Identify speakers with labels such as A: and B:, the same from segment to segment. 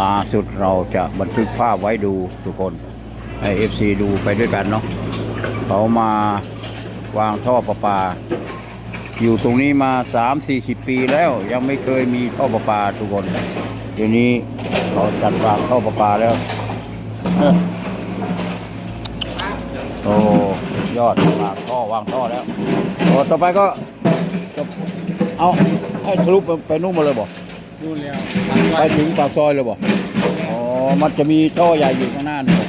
A: ล่าสุดเราจะบันทึกภาพไว้ดูทุกคนให้เอฟซีดูไปด้วยกันเนาะเขามาวางท่อประปา อยู่ตรงนี้มาสามสี่สิบปีแล้วยังไม่เคยมีท่อประปาทุกคนเดี๋ยวนี้เขาจัดวางท่อประปาแล้วโอ้ยอดวางท่อวางท่อแล้วโอ้ต่อไปก็เอาให้ทะลุไปไปนู่นมาเลยบอก
B: นู่นแล้ว
A: ไปถึงปากซอยเลยบ่อ๋อ มันจะมีท่อใหญ่อยู่ข้างหน้านี่บ่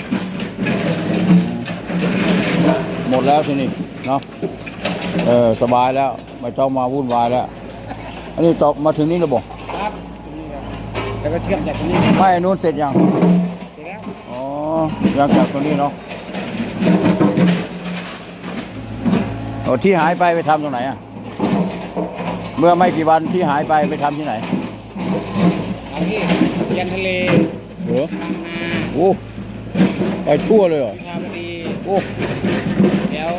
A: หมดแล้วทีนี้เนาะ เออ สบายแล้ว ไม่ต้องมาวุ่นวายแล้ว อันนี้ต่อมาถึงนี่แล้วบ่
B: ครับตรงนี้ครับแล้วก็เชื่อมจากตรงนี้
A: ไม่อันนู้นเสร็จยัง
B: เสร็จแล้ว
A: อ๋อยังจากตรงนี้เนาะโอ้ที่หายไปไปทำตรงไหนอะ เมื่อไม่กี่วันที่หายไปไปทำที่ไหน
B: เอาที่ยันทะเล
A: เหรอบา
B: งนา
A: โอ้ไปทั่วเลยเหรอ
B: วิภาวดี
A: โอ้
B: แถว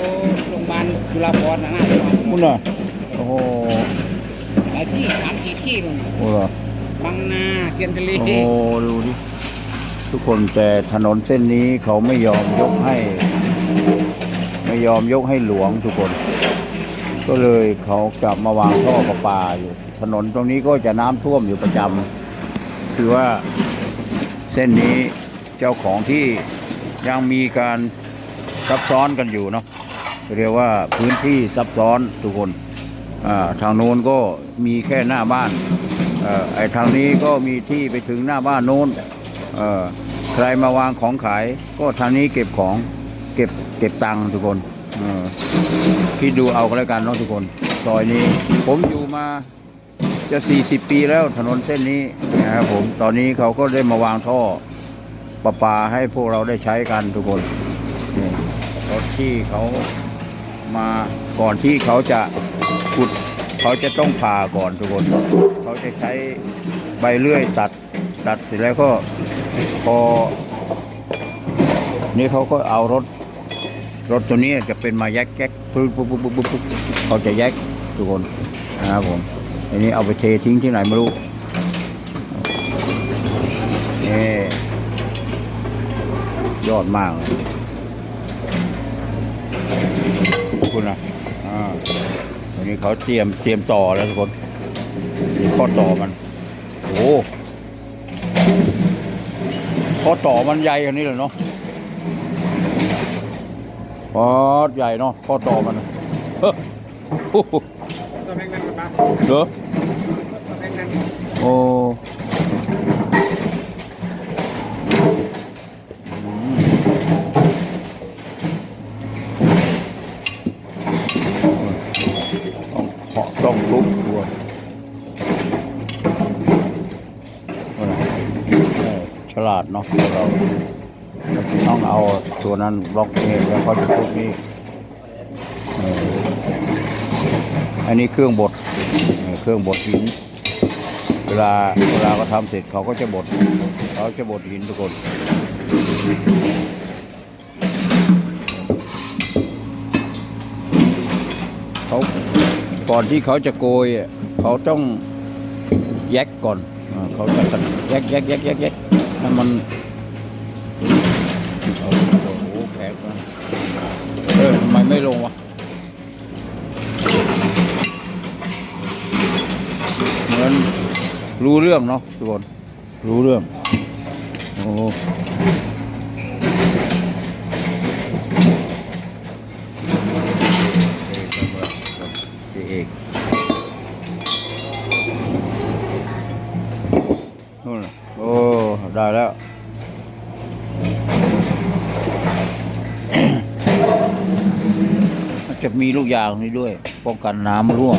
B: โรงพยาบาลจุฬาภรณ์นะนะ
A: คุณน่ะโอ้โห
B: หลายที่สามสี่ที่ลง
A: โอ้เหรอ
B: บางนาเทียนทะเล
A: โอ้ดูดิทุกคนแต่ถนนเส้นนี้เขาไม่ยอมยกให้ ไม่ยอมยกให้หลวงทุกคน ก็เลยเขากลับมาวางท่อประปาอยู่ ถนนตรงนี้ก็จะน้ำท่วมอยู่ประจำคือว่าเส้นนี้เจ้าของที่ยังมีการซับซ้อนกันอยู่เนาะเรียกว่าพื้นที่ซับซ้อนทุกคนทางโน้นก็มีแค่หน้าบ้านอไอ้ทางนี้ก็มีที่ไปถึงหน้าบ้านโน้นใครมาวางของขาย ก็ทางนี้เก็บของเก็บเก็บตังค์ทุกคนคิดดูเอาก็แล้วกันเนาะทุกคนซอยนี้ ผมอยู่มา จะ 40 ปีแล้วถนนเส้นนี้นะครับผมตอนนี้เขาก็ได้มาวางท่อประปาให้พวกเราได้ใช้กันทุกคนรถที่เขามาก่อนที่เขาจะขุด เขาจะต้องผ่าก่อนทุกคน เขาจะใช้ใบเลื่อยตัดตัดเสร็จแล้วก็พอ นี่เขาก็เอารถ รถตัวนี้จะเป็นมาแยกแยกปุ๊บปุ๊บปุ๊บปุ๊บปุ๊บเขาจะแยกทุกคนนะครับผม อันนี้เอาไปเททิ้งที่ไหนไม่รู้นี่ยอดมากเลยขอบคุณนะอ่าวันนี้เขาเตรียมเตรียมต่อแล้วทุกคนนี่ข้อต่อมัน โอ้ข้อต่อมันใหญ่อย่างนี้เลยเนาะพอดใหญ่เนาะข้อต่อมันเฮ้ เหรอโอ้ต้องเคาะต้องทุบด้วยเออเออฉลาดเนาะเราต้องเอาตัวนั้นบล็อกนี่แล้วก็จะทุบนี่อันนี้เครื่องบด เครื่องบดหิน เวลาเวลาเขาทำเสร็จเขาก็จะบดเขาจะบดหินทุกคนเขาก่อนที่เขาจะโกยเขาต้องแยกก่อนอเขาจะกันแยกแยกแยกแยกแยกให้มันโอ้โหแข็งเออทำไมไม่ลงวะเหมือน รู้เรื่องเนาะทุกคน รู้เรื่อง โอ้เอกนู่นะโอ้ ได้แล้วจะมีลูกยางนี้ด้วย ป้องกันน้ำรั่ว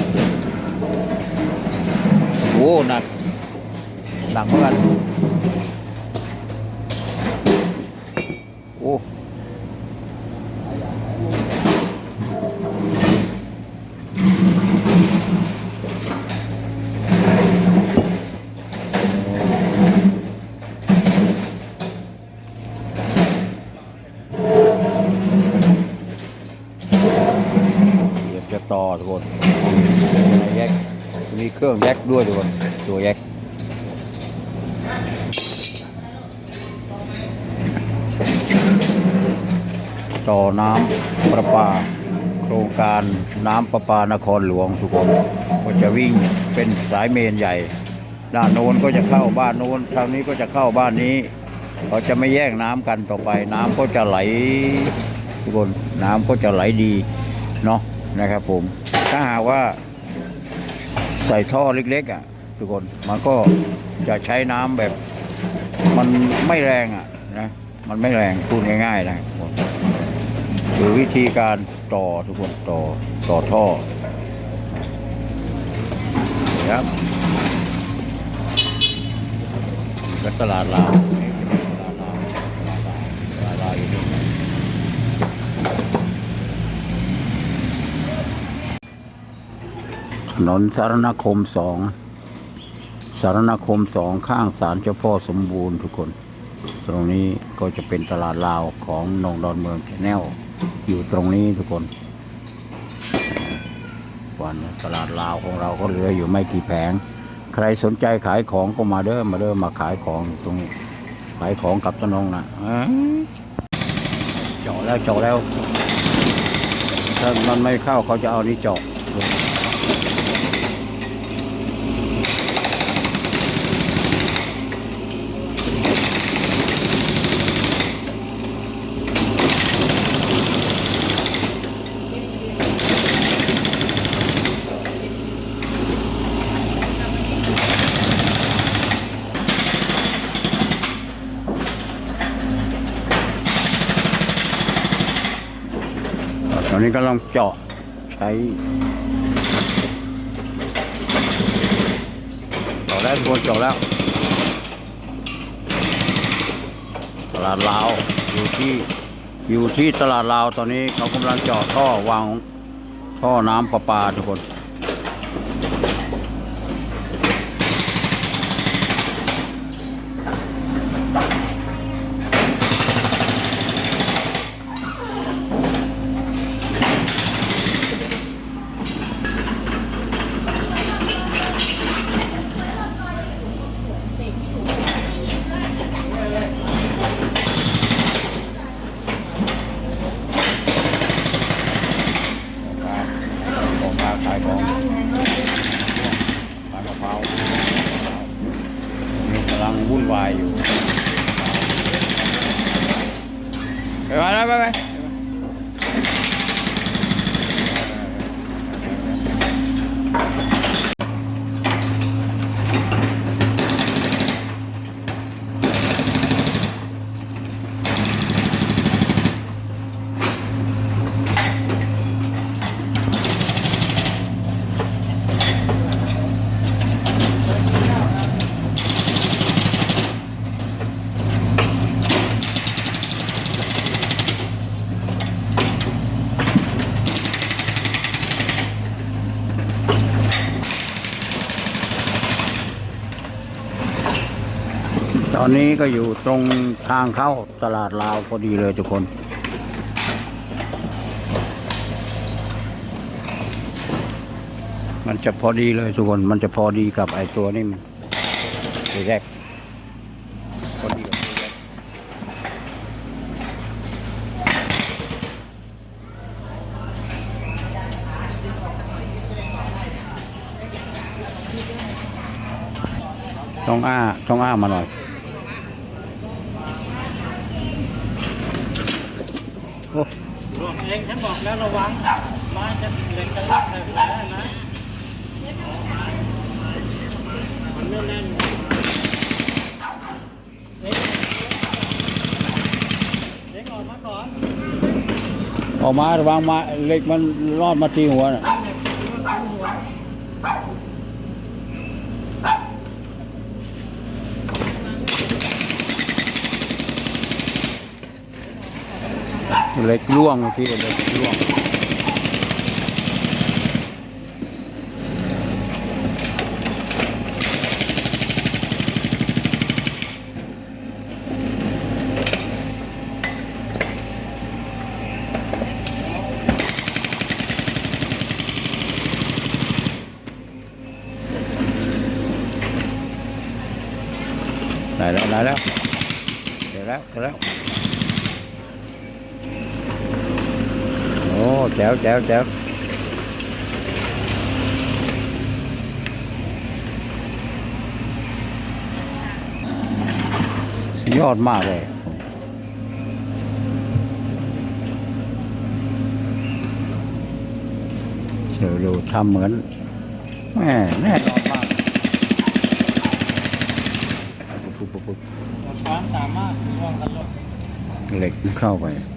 A: โอ้หนัก หนักเหมือนกันโอ้เดี๋ยวจะต่อทุกคนแยกมีเครื่องแยกด้วยทุกคนตัวแยก ต่อน้ำประปา โครงการน้ำประปานครหลวงทุกคนก็จะวิ่งเป็นสายเมนใหญ่ ด้านโน้นก็จะเข้าบ้านโน้นทางนี้ก็จะเข้าบ้านนี้เขาจะไม่แย่งน้ำกันต่อไป น้ำก็จะไหลทุกคนน้ำก็จะไหลดีเนาะนะครับผมถ้าหากว่าใส่ท่อเล็กๆอะทุกคนมันก็จะใช้น้ำแบบมันไม่แรงอะนะ มันไม่แรงพูดง่ายๆนะคือวิธีการต่อทุกคนต่อต่อท่อครับก็ตลาดลาวนี่เป็นตลาดลาลาถนนสารณคมสองสารณคมสองข้างศาลเจ้าพ่อสมบูรณ์ทุกคน ตรงนี้ก็จะเป็นตลาดลาวของนงดอนเมืองแนลอยู่ตรงนี้ทุกคนวันนี้ตลาดลาวของเราก็เหลืออยู่ไม่กี่แผง ใครสนใจขายของก็มาเด้อมาเด้อมาขายของตรงนี้ขายของกับตะนงนะเอ้ยเจาะแล้วเจาะแล้ว ถ้ามันไม่เข้าเขาจะเอานี่เจาะ อนนี้กำลังเจาะใช้เจาะแล้วทุกคนเจาะแล้วตลาดลาวอยู่ที่อยู่ที่ตลาดลาวตอนนี้เขากำลังเจาะท่อวางท่อน้ำประปาทุกคน ของค้ายของขายมะพร้ามีกำลังวุ่นวายอยู่ ไปไปไปไปต อนนี้ก็อยู่ตรงทางเข้าตลาดลาวพอดีเลยทุกคน มันจะพอดีเลยทุกคน มันจะพอดีกับไอตัวนี่มันแรกพอดีกับแรกต้องอ้า ต้องอ้ามาหน่อย โอ้
B: รวมเองฉันบอกแล้วระวังไม้จะเล็กจะลักเลยได้นะมันไม่แน่นเล็กเล็กออกมาก่อน
A: ออกมาระวังมาเล็กมันรอดมาทีหัวน่ะ เหล็กล่วงพี่เหล็กล่วงได้แล้วได้แล้วเสร็จแล้วเสร็จแล้ว อ้แจ๋วแจ๋วแจ๋วสุดยอดมากเลยเดี๋ยวดูทำเหมือนแม่แน่นอนมากปุ๊บปุ๊บปุ๊บปุ๊บ
B: ความสามารถร่วมกันลด
A: เหล็กมันเข้าไป
B: เ